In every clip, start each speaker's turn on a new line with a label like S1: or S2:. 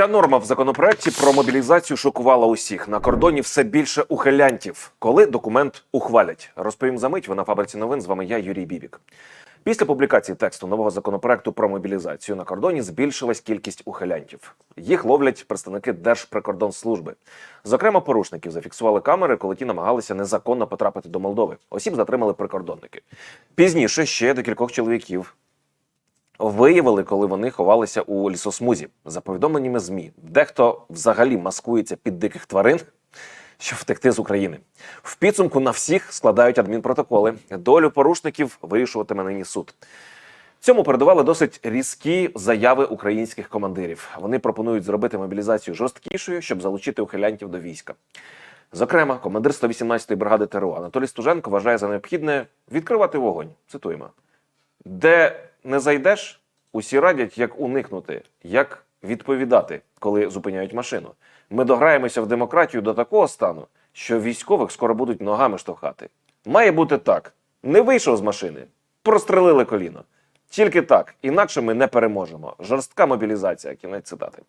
S1: Ця норма в законопроекті про мобілізацію шокувала усіх. На кордоні все більше ухилянтів. Коли документ ухвалять, розповім за мить. Ви на фабриці новин. З вами я, Юрій Бібік. Після публікації тексту нового законопроекту про мобілізацію на кордоні збільшилась кількість ухилянтів. Їх ловлять представники Держприкордонслужби. Зокрема, порушників зафіксували камери, коли ті намагалися незаконно потрапити до Молдови. Осіб затримали прикордонники. Пізніше ще до кількох чоловіків виявили, коли вони ховалися у лісосмузі. За повідомленнями ЗМІ, дехто взагалі маскується під диких тварин, щоб втекти з України. В підсумку на всіх складають адмінпротоколи. Долю порушників вирішуватиме нині суд. Цьому передували досить різкі заяви українських командирів. Вони пропонують зробити мобілізацію жорсткішою, щоб залучити ухилянтів до війська. Зокрема, командир 118-ї бригади ТРО Анатолій Стуженко вважає за необхідне відкривати вогонь. Цитуємо. Де не зайдеш, усі радять, як уникнути, як відповідати, коли зупиняють машину. Ми дограємося в демократію до такого стану, що військових скоро будуть ногами штовхати. Має бути так: не вийшов з машини, прострелили коліно. Тільки так, інакше ми не переможемо. Жорстка мобілізація. Кінець цитати.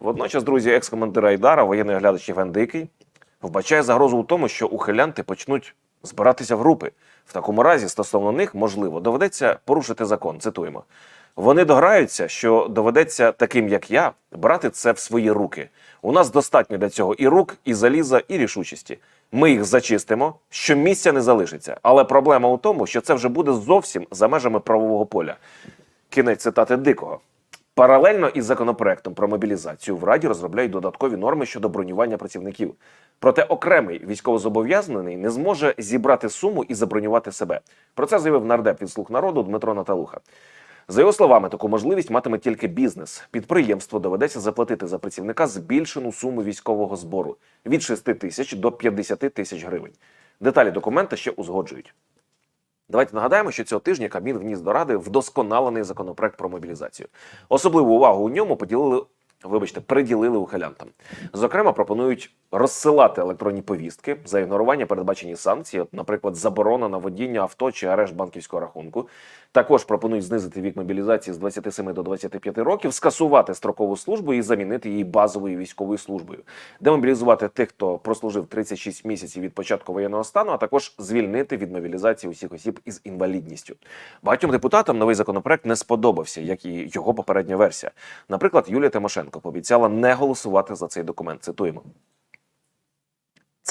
S1: Водночас, друзі, екс-командир Айдара, воєнний оглядач Євген Дикий, вбачає загрозу у тому, що ухилянти почнуть збиратися в групи. В такому разі, стосовно них, можливо, доведеться порушити закон. Цитуємо. Вони дограються, що доведеться таким, як я, брати це в свої руки. У нас достатньо для цього і рук, і заліза, і рішучості. Ми їх зачистимо, що місця не залишиться. Але проблема у тому, що це вже буде зовсім за межами правового поля. Кінець цитати дикого. Паралельно із законопроектом про мобілізацію в Раді розробляють додаткові норми щодо бронювання працівників. Проте окремий військовозобов'язаний не зможе зібрати суму і забронювати себе. Про це заявив нардеп від слуг народу Дмитро Наталуха. За його словами, таку можливість матиме тільки бізнес. Підприємство доведеться заплатити за працівника збільшену суму військового збору від 6 тисяч до 50 тисяч гривень. Деталі документа ще узгоджують. Давайте нагадаємо, що цього тижня Кабмін вніс до ради вдосконалений законопроект про мобілізацію. Особливу увагу у ньому поділили. Вибачте, приділили ухилянтам. Зокрема, пропонують розсилати електронні повістки за ігнорування передбачені санкції, наприклад, заборона на водіння авто чи арешт банківського рахунку. Також пропонують знизити вік мобілізації з 27 до 25 років, скасувати строкову службу і замінити її базовою військовою службою, демобілізувати тих, хто прослужив 36 місяців від початку воєнного стану, а також звільнити від мобілізації усіх осіб із інвалідністю. Багатьом депутатам новий законопроект не сподобався, як і його попередня версія. Наприклад, Юлія Тимошенко пообіцяла не голосувати за цей документ. Цитуємо.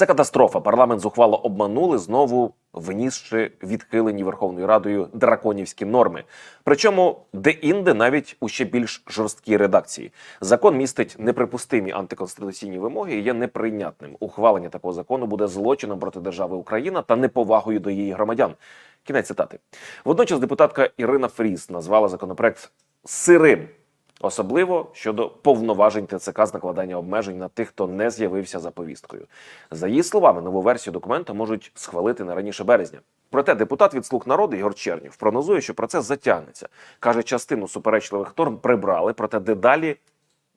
S1: Це катастрофа. Парламент зухвало обманули знову внісши відхилені Верховною Радою драконівські норми. Причому де-інде навіть у ще більш жорсткій редакції. Закон містить неприпустимі антиконституційні вимоги і є неприйнятним. Ухвалення такого закону буде злочином проти держави Україна та неповагою до її громадян. Кінець цитати. Водночас депутатка Ірина Фріс назвала законопроект сирим. Особливо щодо повноважень ТЦК з накладання обмежень на тих, хто не з'явився за повісткою. За її словами, нову версію документа можуть схвалити на раніше березня. Проте депутат від слуг народу Ігор Чернів прогнозує, що процес затягнеться. каже, частину суперечливих торм прибрали, проте дедалі,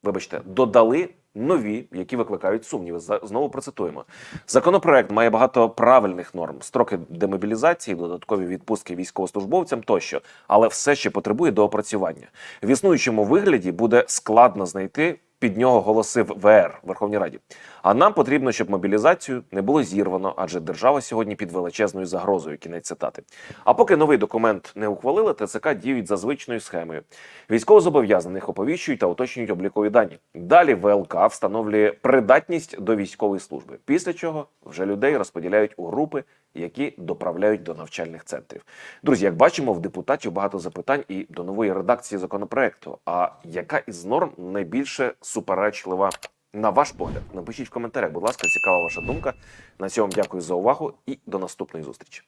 S1: вибачте, додали. Нові, які викликають сумніви, знову процитуємо. Законопроект має багато правильних норм, строки демобілізації, додаткові відпустки військовослужбовцям тощо, але все ще потребує доопрацювання. В існуючому вигляді буде складно знайти під нього голоси в ВР Верховній Раді. А нам потрібно, щоб мобілізацію не було зірвано, адже держава сьогодні під величезною загрозою. Кінець цитати. А поки новий документ не ухвалили, ТЦК діють за звичною схемою. Військовозобов'язаних оповіщують та уточнюють облікові дані. Далі ВЛК встановлює придатність до військової служби. Після чого вже людей розподіляють у групи, які доправляють до навчальних центрів. Друзі, як бачимо, в депутатів багато запитань і до нової редакції законопроекту. А яка із норм найбільше суперечлива? На ваш погляд, напишіть в коментарях, будь ласка, цікава ваша думка. На цьому дякую за увагу і до наступної зустрічі.